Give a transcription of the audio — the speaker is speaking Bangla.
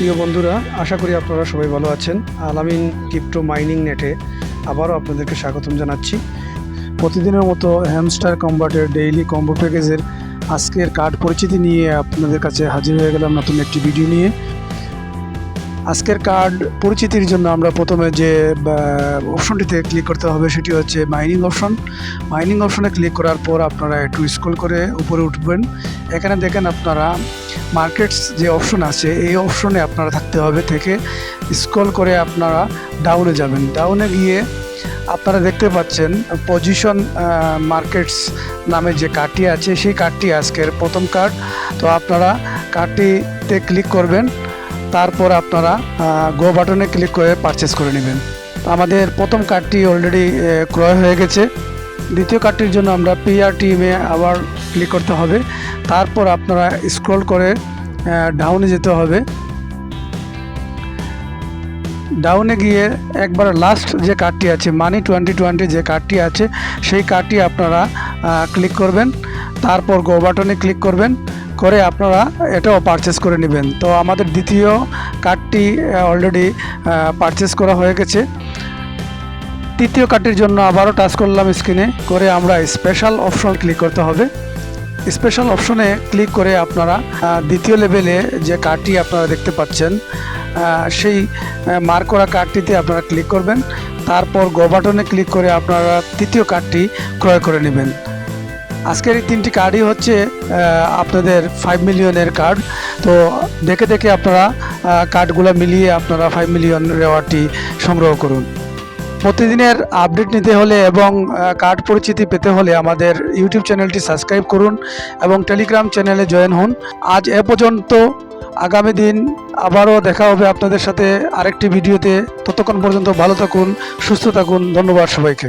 প্রিয় বন্ধুরা, আশা করি আপনারা সবাই ভালো আছেন। আলামিন ক্রিপ্টো মাইনিং নেটে আবারও আপনাদেরকে স্বাগতম জানাচ্ছি। প্রতিদিনের মতো হ্যামস্টার কম্বাটের ডেইলি কম্বো প্যাকেজের আজকের কার্ড পরিচিতি নিয়ে আপনাদের কাছে হাজির হয়ে গেলাম নতুন একটি ভিডিও নিয়ে। আজকের কার্ড পরিচিতির জন্য আমরা প্রথমে যে অপশনটিতে ক্লিক করতে হবে সেটি হচ্ছে মাইনিং অপশন মাইনিং অপশনে ক্লিক করার পর আপনারা একটু স্ক্রল করে উপরে উঠবেন। এখানে দেখেন আপনারা মার্কেটস যে অপশন আছে, এই অপশনে আপনারা থাকতে হবে থেকে স্ক্রল করে আপনারা ডাউনে যাবেন। ডাউনে গিয়ে আপনারা দেখতে পাচ্ছেন পজিশন মার্কেটস নামে যে কার্ডটি আছে, সেই কার্ডটি আজকের প্রথম কার্ড তো আপনারা কার্ডটিতে ক্লিক করবেন, তারপর আপনারা গো বাটনে ক্লিক করে পারচেস করে নেবেন। আমাদের প্রথম কার্ডটি অলরেডি ক্রয় হয়ে গেছে। দ্বিতীয় কার্ডটির জন্য আমরা পিআর টিমে আবার ক্লিক করতে হবে। তারপর আপনারা স্ক্রল করে ডাউনে যেতে হবে। ডাউনে গিয়ে একবার লাস্ট যে কার্ডটি আছে মানি টোয়েন্টি টোয়েন্টি যে কার্ডটি আছে, সেই কার্ডটি আপনারা ক্লিক করবেন। তারপর গো বাটনে ক্লিক করবেন। করে আপনারা এটাও পারচেস করে নেবেন। তো আমাদের দ্বিতীয় কার্ডটি অলরেডি পারচেস করা হয়ে গেছে। তৃতীয় কার্ডটির জন্য আবারও টাচ করলাম স্ক্রিনে করে আমরা স্পেশাল অপশন ক্লিক করতে হবে। স্পেশাল অপশনে ক্লিক করে আপনারা দ্বিতীয় লেভেলে যে কার্ডটি আপনারা দেখতে পাচ্ছেন সেই মার্ক করা কার্ডটিতে আপনারা ক্লিক করবেন। তারপর গো বাটনে ক্লিক করে আপনারা তৃতীয় কার্ডটি ক্রয় করে নেবেন। আজকের এই তিনটি কার্ডই হচ্ছে আপনাদের ফাইভ মিলিয়নের কার্ড তো দেখে দেখে আপনারা কার্ডগুলো মিলিয়ে আপনারা ফাইভ মিলিয়ন রেওয়ার্ডটি সংগ্রহ করুন। প্রতিদিনের আপডেট নিতে হলে এবং কার্ড পরিচিতি পেতে হলে আমাদের ইউটিউব চ্যানেলটি সাবস্ক্রাইব করুন এবং টেলিগ্রাম চ্যানেলে জয়েন হন। আজ এ পর্যন্ত আগামী দিন আবারও দেখা হবে আপনাদের সাথে আরেকটি ভিডিওতে ততক্ষণ পর্যন্ত ভালো থাকুন, সুস্থ থাকুন, ধন্যবাদ সবাইকে।